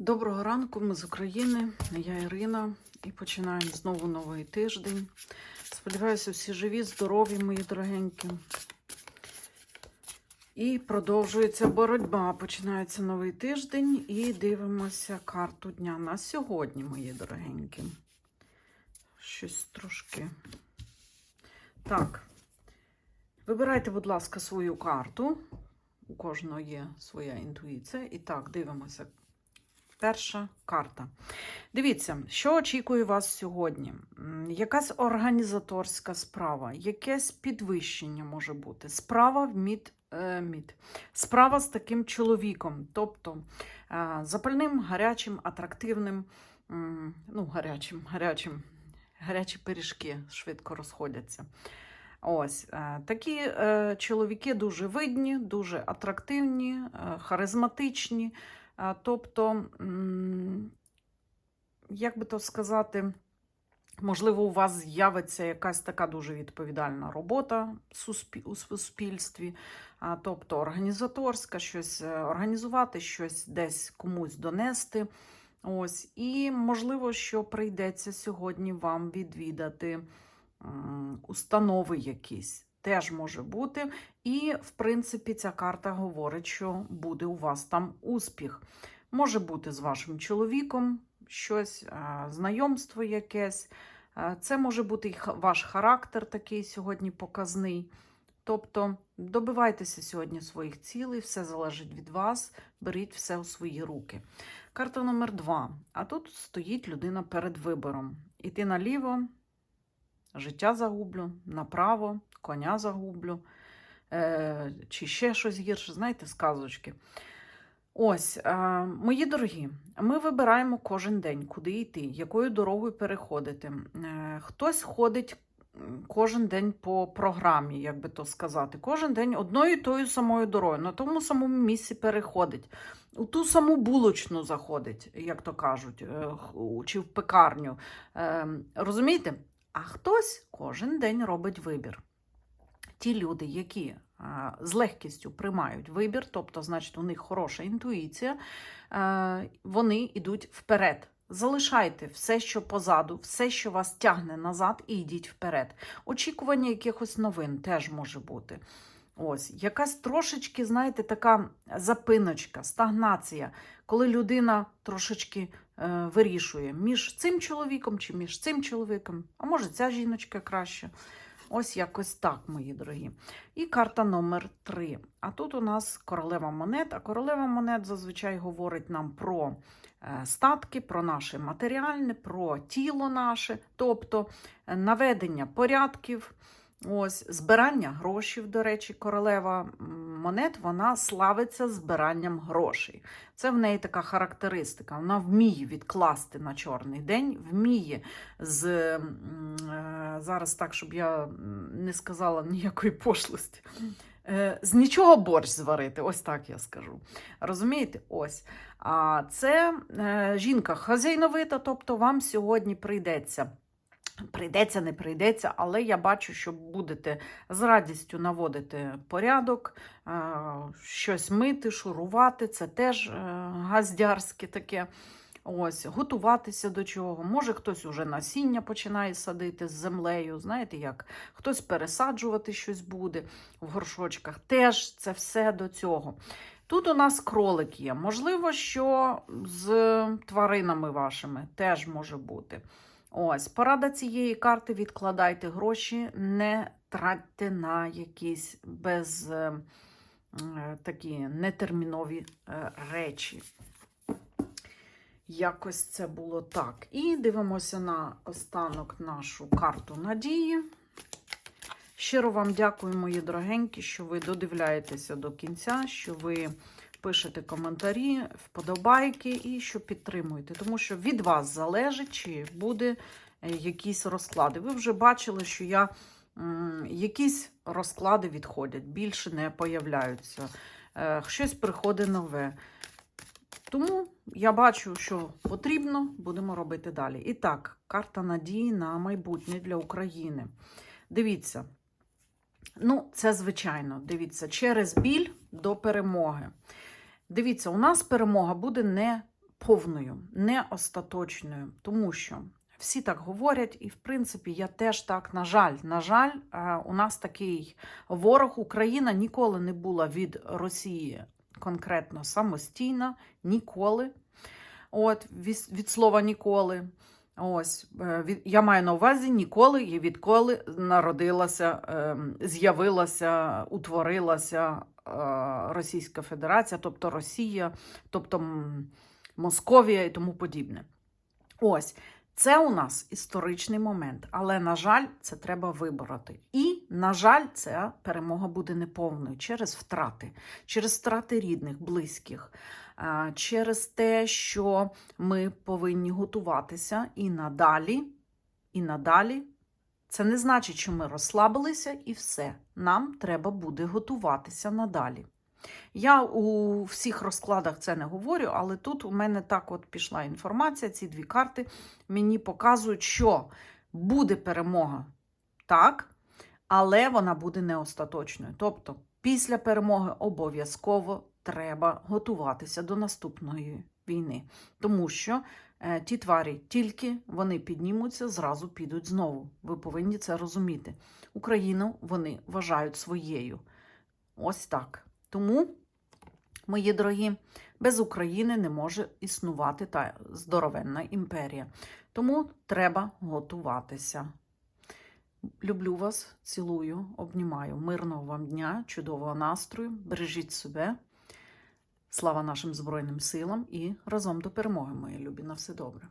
Доброго ранку, ми з України. Я Ірина і починаємо знову новий тиждень. Сподіваюся, всі живі, здорові, мої дорогенькі. І продовжується боротьба. Починається новий тиждень і дивимося карту дня на сьогодні, мої дорогенькі. Щось трошки. Так. Вибирайте, будь ласка, свою карту. У кожного є своя інтуїція. І так, дивимося. Перша карта. Дивіться, що очікує вас сьогодні? Якась організаторська справа, якесь підвищення може бути. Справа в мід, е, мід. Справа з таким чоловіком, тобто е, запальним, гарячим, атрактивним, ну, гарячим, гарячим, гарячі пиріжки швидко розходяться. Ось е, такі чоловіки дуже видні, дуже атрактивні, харизматичні. Тобто, як би то сказати, можливо, у вас з'явиться якась така дуже відповідальна робота у суспільстві, тобто організаторська, щось е, організувати, щось десь комусь донести. Ось, і можливо, що прийдеться сьогодні вам відвідати установи якісь. Теж може бути. І, в принципі, ця карта говорить, що буде у вас там успіх. Може бути з вашим чоловіком щось, знайомство якесь. Це може бути ваш характер такий сьогодні показний. Тобто добивайтеся сьогодні своїх цілей, все залежить від вас, беріть все у свої руки. Карта номер два. А тут стоїть людина перед вибором. Іти наліво, життя загублю, направо, коня загублю, е, чи ще щось гірше, знаєте, сказочки. Ось, е, мої дорогі, ми вибираємо кожен день, куди йти, якою дорогою переходити. Е, хтось ходить кожен день по програмі, як би то сказати. Кожен день одною і тою самою дорогою, на тому самому місці переходить. У ту саму булочну заходить, як то кажуть, е, чи в пекарню. Е, розумієте? А хтось кожен день робить вибір. Ті люди, які з легкістю приймають вибір, тобто, значить, у них хороша інтуїція, е, вони йдуть вперед. Залишайте все, що позаду, все, що вас тягне назад, і йдіть вперед. Очікування якихось новин теж може бути. Ось, якась трошечки, знаєте, така запиночка, стагнація, коли людина трошечки е, вирішує між цим чоловіком чи між цим чоловіком, а може ця жіночка краще. Ось якось так, мої дорогі. І карта номер 3. А тут у нас королева монет. А королева монет зазвичай говорить нам про е, статки, про наше матеріальне, про тіло наше, тобто е, наведення порядків. Ось збирання грошей, до речі, королева монет вона славиться збиранням грошей. Це в неї така характеристика. Вона вміє відкласти на чорний день, вміє з е, зараз так, щоб я не сказала ніякої пошлості. е, З нічого борщ зварити, ось так я скажу. Розумієте? Ось. А це е, жінка хазяйновита, тобто вам сьогодні прийдеться. Прийдеться, не прийдеться, але я бачу, що будете з радістю наводити порядок, е, щось мити, шурувати. Це теж е, газдярське таке. Ось, готуватися до чого. Може, хтось уже насіння починає садити з землею. Знаєте як? Хтось пересаджувати щось буде в горшочках. Теж це все до цього. Тут у нас кролик є. Можливо, що з тваринами вашими теж може бути. Ось, порада цієї карти: відкладайте гроші, не тратьте на якісь без е, е, такі нетермінові е, речі. Якось це було так. І дивимося на останок нашу карту надії. Щиро вам дякую, мої дорогенькі, що ви додивляєтеся до кінця, що ви пишете коментарі, вподобайки і що підтримуєте. Тому що від вас залежить, чи буде е, якісь розклади. Ви вже бачили, що я якісь розклади відходять, більше не появляються. Е, Щось приходить нове. Тому я бачу, що потрібно, будемо робити далі. І так, карта надії на майбутнє для України. Дивіться. Ну, це звичайно, дивіться, через біль до перемоги. Дивіться, у нас перемога буде не повною, не остаточною, тому що всі так говорять, і в принципі я теж так, на жаль, на жаль, е, у нас такий ворог Україна ніколи не була від Росії конкретно самостійна, ніколи. От, від, від слова ніколи. Ось, е, я маю на увазі ніколи і відколи народилася, ем, з'явилася, утворилася е, Російська Федерація, тобто Росія, тобто Московія і тому подібне. Ось. Це у нас історичний момент, але, на жаль, це треба вибороти. І, на жаль, ця перемога буде неповною через втрати, через втрати рідних, близьких, через те, що ми повинні готуватися і надалі, і надалі. Це не значить, що ми розслабилися і все. Нам треба буде готуватися надалі. Я у всіх розкладах це не говорю, але тут у мене так от пішла інформація. Ці дві карти мені показують, що буде перемога, так, але вона буде не остаточною. Тобто, після перемоги обов'язково треба готуватися до наступної війни, тому що е, ті тварі тільки вони піднімуться, зразу підуть знову. Ви повинні це розуміти. Україну вони вважають своєю. Ось так. Тому, мої дорогі, без України не може існувати та здоровенна імперія. Тому треба готуватися. Люблю вас, цілую, обнімаю. Мирного вам дня, чудового настрою. Бережіть себе. Слава нашим Збройним силам і разом до перемоги, мої любі. На все добре.